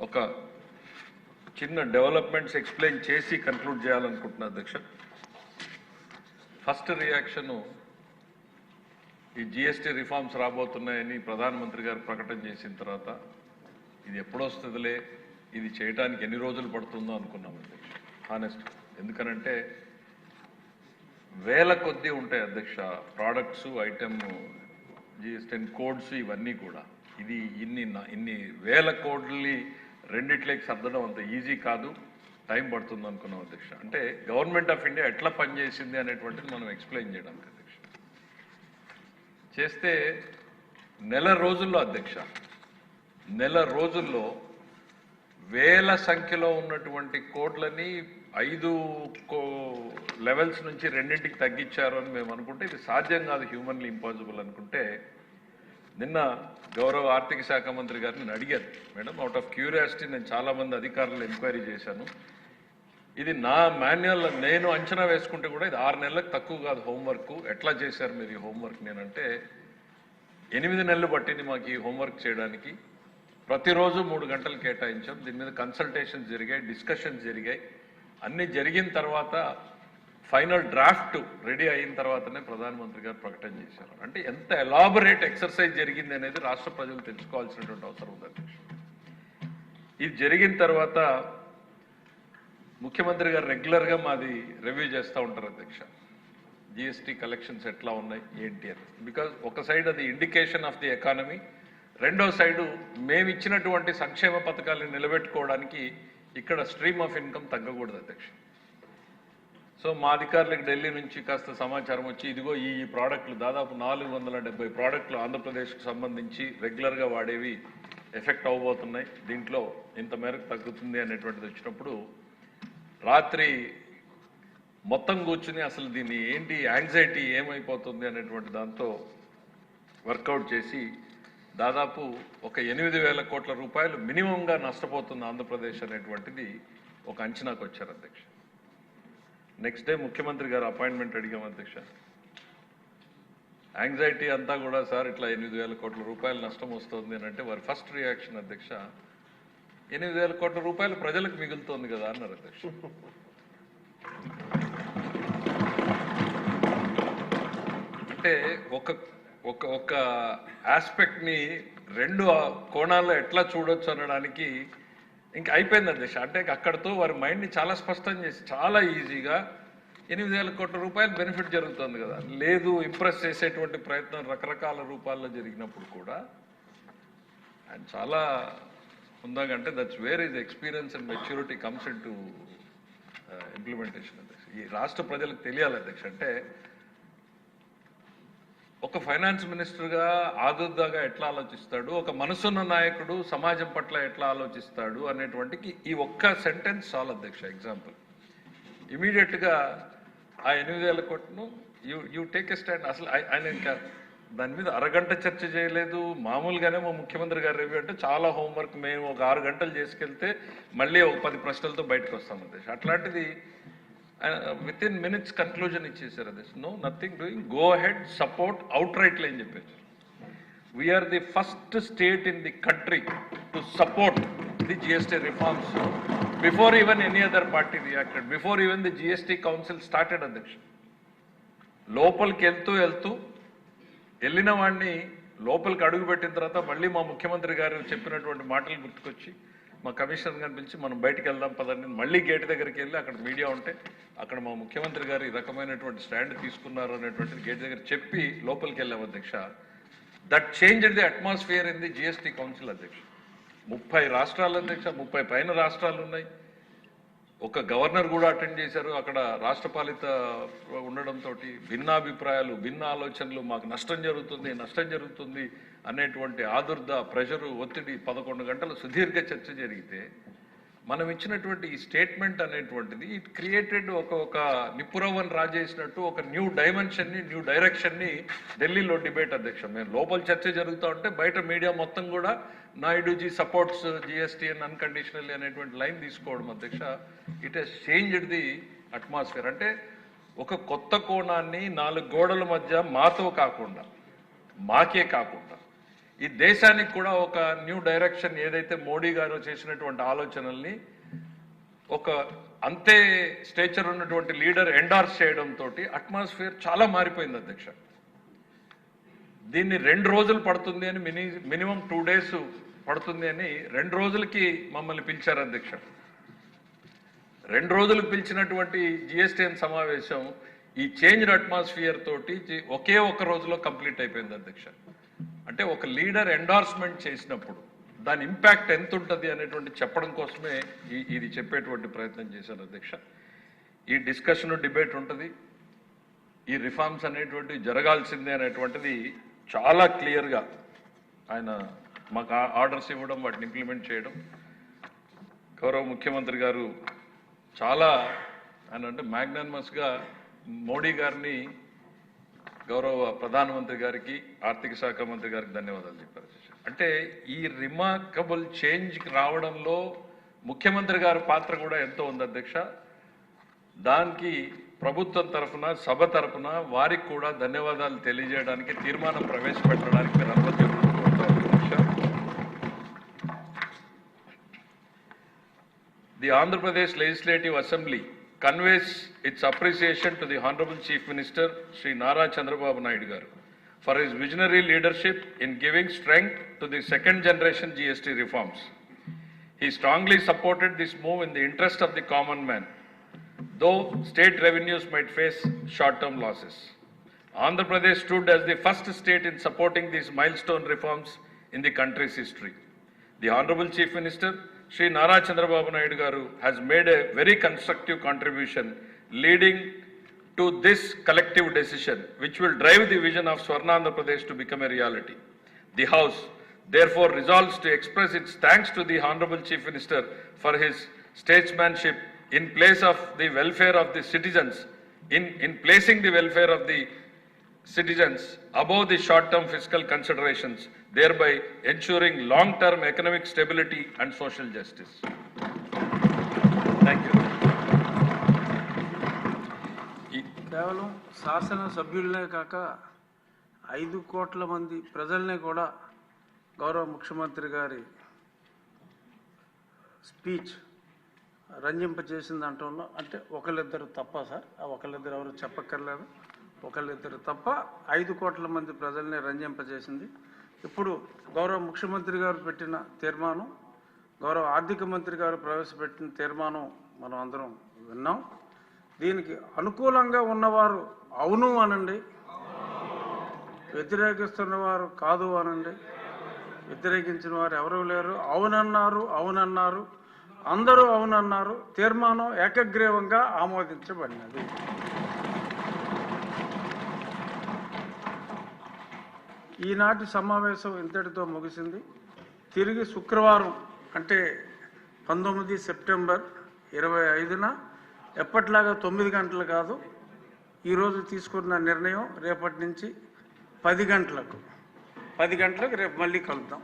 ఒక చిన్న developments explain చేసి కన్క్లూడ్ చేయాలనుకుంటున్నా అధ్యక్ష. ఫస్ట్ రియాక్షను ఈ జిఎస్టీ రిఫార్మ్స్ రాబోతున్నాయని ప్రధానమంత్రి గారు ప్రకటన చేసిన తర్వాత ఇది ఎప్పుడొస్తుందిలే ఇది చేయడానికి ఎన్ని రోజులు పడుతుందో అనుకున్నాం అధ్యక్ష. హానెస్ట్ ఎందుకనంటే వేల కొద్దీ ఉంటాయి అధ్యక్ష ప్రోడక్ట్స్ ఐటమ్ జిఎస్టీ కోడ్స్ ఇవన్నీ కూడా. ఇది ఇన్ని ఇన్ని వేల కోడ్లని రెండిట్లకి సర్దడం అంత ఈజీ కాదు. టైం పడుతుంది అనుకున్నాం అధ్యక్ష అంటే గవర్నమెంట్ ఆఫ్ ఇండియా ఎట్లా పనిచేసింది అనేటువంటిది మనం ఎక్స్ప్లెయిన్ చేయడానికి అధ్యక్ష. చేస్తే నెల రోజుల్లో అధ్యక్ష. నెల రోజుల్లో వేల సంఖ్యలో ఉన్నటువంటి కోడ్లని ఐదు కో లెవెల్స్ నుంచి రెండింటికి తగ్గించారు అని మేము అనుకుంటే ఇది సాధ్యం కాదు హ్యూమన్లీ ఇంపాసిబుల్ అనుకుంటే నిన్న గౌరవ ఆర్థిక శాఖ మంత్రి గారిని నేను అడిగాను మేడం అవుట్ ఆఫ్ క్యూరియాసిటీ నేను చాలా మంది అధికారులు ఎంక్వైరీ చేశాను. ఇది నా మాన్యువల్ నేను అంచనా వేసుకుంటే కూడా ఇది ఆరు నెలలకు తక్కువ కాదు హోంవర్క్. ఎట్లా చేశారు మీరు ఈ హోంవర్క్ నేనంటే ఎనిమిది నెలలు పట్టింది మాకు ఈ హోంవర్క్ చేయడానికి. ప్రతిరోజు మూడు గంటలు కేటాయించాం. దీని మీద కన్సల్టేషన్స్ జరిగాయి డిస్కషన్స్ జరిగాయి. అన్నీ జరిగిన తర్వాత ఫైనల్ డ్రాఫ్ట్ రెడీ అయిన తర్వాతనే ప్రధానమంత్రి గారు ప్రకటన చేశారు. అంటే ఎంత ఎలాబొరేట్ ఎక్సర్సైజ్ జరిగింది అనేది రాష్ట్ర ప్రజలు తెలుసుకోవాల్సినటువంటి అవసరం ఉంది అధ్యక్ష ఇది జరిగిన తర్వాత ముఖ్యమంత్రి గారు రెగ్యులర్గా మాది రివ్యూ చేస్తూ ఉంటారు అధ్యక్ష. జిఎస్టీ కలెక్షన్స్ ఎట్లా ఉన్నాయి ఏంటి అని. బికాజ్ ఒక సైడ్ అది ఇండికేషన్ ఆఫ్ ది ఎకానమీ రెండో సైడు మేము ఇచ్చినటువంటి సంక్షేమ పథకాలను నిలబెట్టుకోవడానికి ఇక్కడ స్ట్రీమ్ ఆఫ్ ఇన్కమ్ తగ్గకూడదు అధ్యక్ష సో మా అధికారులకు ఢిల్లీ నుంచి కాస్త సమాచారం వచ్చి ఇదిగో ఈ ఈ ప్రోడక్ట్లు దాదాపు నాలుగు వందల డెబ్బై ప్రోడక్ట్లు ఆంధ్రప్రదేశ్కు సంబంధించి రెగ్యులర్గా వాడేవి ఎఫెక్ట్ అవ్వబోతున్నాయి. దీంట్లో ఇంత మేరకు తగ్గుతుంది అనేటువంటిది వచ్చినప్పుడు రాత్రి మొత్తం కూర్చుని అసలు దీన్ని ఏంటి యాంగ్జైటీ ఏమైపోతుంది అనేటువంటి దాంతో వర్కౌట్ చేసి దాదాపు ఒక ఎనిమిది వేల కోట్ల రూపాయలు మినిమంగా నష్టపోతుంది ఆంధ్రప్రదేశ్ అనేటువంటిది ఒక అంచనాకు వచ్చారు అధ్యక్ష. నెక్స్ట్ డే ముఖ్యమంత్రి గారు అపాయింట్మెంట్ అడిగాం అధ్యక్ష. యాంగ్జైటీ అంతా కూడా సార్ ఇట్లా ఎనిమిది వేల కోట్ల రూపాయలు నష్టం వస్తుంది అని అంటే వారి ఫస్ట్ రియాక్షన్ అధ్యక్ష ఎనిమిది వేల కోట్ల రూపాయలు ప్రజలకు మిగులుతోంది కదా అన్నారు అధ్యక్ష. అంటే ఒక ఒక ఒక ఆస్పెక్ట్ని రెండు కోణాల్లో ఎట్లా చూడొచ్చు అనడానికి ఇంకా అయిపోయింది అధ్యక్ష అంటే అక్కడతో వారి మైండ్ని చాలా స్పష్టం చేసి చాలా ఈజీగా ఎనిమిది వేల కోట్ల రూపాయలు బెనిఫిట్ జరుగుతుంది కదా. లేదు ఇంప్రెస్ చేసేటువంటి ప్రయత్నం రకరకాల రూపాల్లో జరిగినప్పుడు కూడా అండ్ చాలా ఉందాకంటే that's where is experience and maturity comes into implementation అధ్యక్ష ఈ రాష్ట్ర ప్రజలకు తెలియాలి అధ్యక్ష. అంటే ఒక ఫైనాన్స్ మినిస్టర్గా ఆదుర్దాగా ఎట్లా ఆలోచిస్తాడు? ఒక మనసున్న నాయకుడు సమాజం పట్ల ఎట్లా ఆలోచిస్తాడు? అనేటువంటికి ఈ ఒక్క సెంటెన్స్ చాలు అధ్యక్ష ఎగ్జాంపుల్. ఇమీడియట్గా ఆ ఎనిమిది వేల కోట్ను you you take a stand. అసలు ఆయన ఇంకా దాని మీద అరగంట చర్చ చేయలేదు. మామూలుగానే మా ముఖ్యమంత్రి గారు రివ్యూ అంటే చాలా హోంవర్క్ మేము ఒక ఆరు గంటలు చేసుకెళ్తే మళ్ళీ ఒక పది ప్రశ్నలతో బయటకు వస్తాం అధ్యక్ష. అట్లాంటిది విత్ ఇన్ మినిట్స్ కన్క్లూజన్ ఇచ్చేసారు అది. No nothing doing go ahead support outright అని చెప్పారు we are the first state in the country to support the GST reforms before even any other party reacted before even the GST council started అధ్యక్ష లోపలికి వెళ్తూ వెళ్తూ వెళ్ళిన వాడిని లోపలికి అడుగు పెట్టిన తర్వాత మళ్ళీ మా ముఖ్యమంత్రి గారు చెప్పినటువంటి మాటలు గుర్తుకొచ్చి మా కమిషనర్ గారిని పిలిచి మనం బయటికి వెళ్దాం పదండి. మళ్ళీ గేట్ దగ్గరికి వెళ్ళి అక్కడ మీడియా ఉంటే అక్కడ మా ముఖ్యమంత్రి గారు ఈ రకమైనటువంటి స్టాండ్ తీసుకున్నారు అనేటువంటిది గేట్ దగ్గర చెప్పి లోపలికి వెళ్ళాం అధ్యక్ష. That change the atmosphere in the GST council అధ్యక్ష. ముప్పై రాష్ట్రాలు అధ్యక్ష ముప్పై పైన రాష్ట్రాలు ఉన్నాయి. ఒక గవర్నర్ కూడా అటెండ్ చేశారు. అక్కడ రాష్ట్రపాలిత ఉండడంతో భిన్నాభిప్రాయాలు భిన్న ఆలోచనలు మాకు నష్టం జరుగుతుంది నష్టం జరుగుతుంది అనేటువంటి ఆదుర్ద ప్రెషరు ఒత్తిడి పదకొండు గంటలు సుదీర్ఘ చర్చ జరిగితే మనం ఇచ్చినటువంటి ఈ స్టేట్మెంట్ అనేటువంటిది ఇట్ క్రియేటెడ్ ఒక ఒక నిపురవన్ రాజేసినట్టు ఒక న్యూ డైమెన్షన్ని న్యూ డైరెక్షన్ని ఢిల్లీలో డిబేట్ అధ్యక్షం. మేము లోపల చర్చ జరుగుతూ ఉంటే బయట మీడియా మొత్తం కూడా Naiduji supports GST and unconditional అనేటువంటి లైన్ తీసుకోవడం అధ్యక్ష it has changed the atmosphere అంటే ఒక కొత్త కోణాన్ని నాలుగు గోడల మధ్య మాతో కాకుండా మాకే కాకుండా ఈ దేశానికి కూడా ఒక న్యూ డైరెక్షన్ ఏదైతే మోడీ గారు చేసినటువంటి ఆలోచనల్ని ఒక అంతే స్టేచర్ ఉన్నటువంటి లీడర్ ఎండార్స్ చేయడంతో అట్మాస్ఫియర్ చాలా మారిపోయింది అధ్యక్ష. దీన్ని రెండు రోజులు పడుతుంది అని మిని మినిమం టూ డేస్ పడుతుంది అని రెండు రోజులకి మమ్మల్ని పిలిచారు అధ్యక్ష రెండు రోజులకు పిలిచినటువంటి జిఎస్టిఎన్ సమావేశం ఈ చేంజ్ అట్మాస్ఫియర్ తోటి ఒకే ఒక్క రోజులో కంప్లీట్ అయిపోయింది అధ్యక్ష అంటే ఒక లీడర్ ఎండార్స్మెంట్ చేసినప్పుడు దాని ఇంపాక్ట్ ఎంత ఉంటుంది అనేటువంటి చెప్పడం కోసమే ఈ ఇది చెప్పేటువంటి ప్రయత్నం చేశాను అధ్యక్ష ఈ డిస్కషన్ డిబేట్ ఉంటుంది. ఈ రిఫార్మ్స్ అనేటువంటి జరగాల్సిందే అనేటువంటిది చాలా క్లియర్గా ఆయన మాకు ఆర్డర్స్ ఇవ్వడం వాటిని ఇంప్లిమెంట్ చేయడం. గౌరవ ముఖ్యమంత్రి గారు చాలా ఆయన అంటే మ్యాగ్నానమస్గా మోడీ గారిని గౌరవ ప్రధానమంత్రి గారికి ఆర్థిక శాఖ మంత్రి గారికి ధన్యవాదాలు చెప్పారు. అంటే ఈ రిమార్కబుల్ చేంజ్ రావడంలో ముఖ్యమంత్రి గారి పాత్ర కూడా ఎంతో ఉంది అధ్యక్ష. దానికి ప్రభుత్వం తరఫున సభ తరఫున వారికి కూడా ధన్యవాదాలు తెలియజేయడానికి తీర్మానం ప్రవేశపెట్టడానికి మీరు అనుమతి the Andhra Pradesh legislative assembly conveys its appreciation to the honourable chief minister Shri Nara Chandrababu Naidu garu for his visionary leadership in giving strength to the second generation GST reforms he strongly supported this move in the interest of the common man though state revenues might face short-term losses. Andhra Pradesh stood as the first state in supporting these milestone reforms in the country's history. The Honorable Chief Minister, Sri Nara Chandrababu Naidu has made a very constructive contribution leading to this collective decision, which will drive the vision of Swarnandhra Pradesh to become a reality. The House therefore resolves to express its thanks to the Honorable Chief Minister for his statesmanship in place of the welfare of the citizens, in, in placing the welfare of the citizens above the short-term fiscal considerations, thereby ensuring long-term economic stability and social justice. Thank you. కేవలం శాసన సభ్యులనే కాక ఐదు కోట్ల మంది ప్రజల్నే కూడా గౌరవ ముఖ్యమంత్రి గారి స్పీచ్ రంజింపజేసింది అంటంలో అంటే ఒకళ్ళిద్దరు తప్ప సార్. ఆ ఒకళ్ళిద్దరు ఎవరు చెప్పక్కర్లేదు. ఒకళ్ళిద్దరు తప్ప ఐదు కోట్ల మంది ప్రజల్ని రంజింపజేసింది. ఇప్పుడు గౌరవ ముఖ్యమంత్రి గారు పెట్టిన తీర్మానం గౌరవ ఆర్థిక మంత్రి గారు ప్రవేశపెట్టిన తీర్మానం మనం అందరం విన్నాం. దీనికి అనుకూలంగా ఉన్నవారు అవును అనండి. వ్యతిరేకిస్తున్న వారు కాదు అనండి. వ్యతిరేకించిన వారు ఎవరూ లేరు? అవునన్నారు అవునన్నారు. అందరూ అవునన్నారు తీర్మానం ఏకగ్రీవంగా ఆమోదించబడినది. ఈనాటి సమావేశం ఇంతటితో ముగిసింది. తిరిగి శుక్రవారం అంటే పంతొమ్మిది సెప్టెంబర్ ఇరవై ఐదున ఎప్పటిలాగా తొమ్మిది గంటలు కాదు ఈరోజు తీసుకున్న నిర్ణయం రేపటి నుంచి పది గంటలకు. పది గంటలకు రేపు మళ్ళీ కలుద్దాం.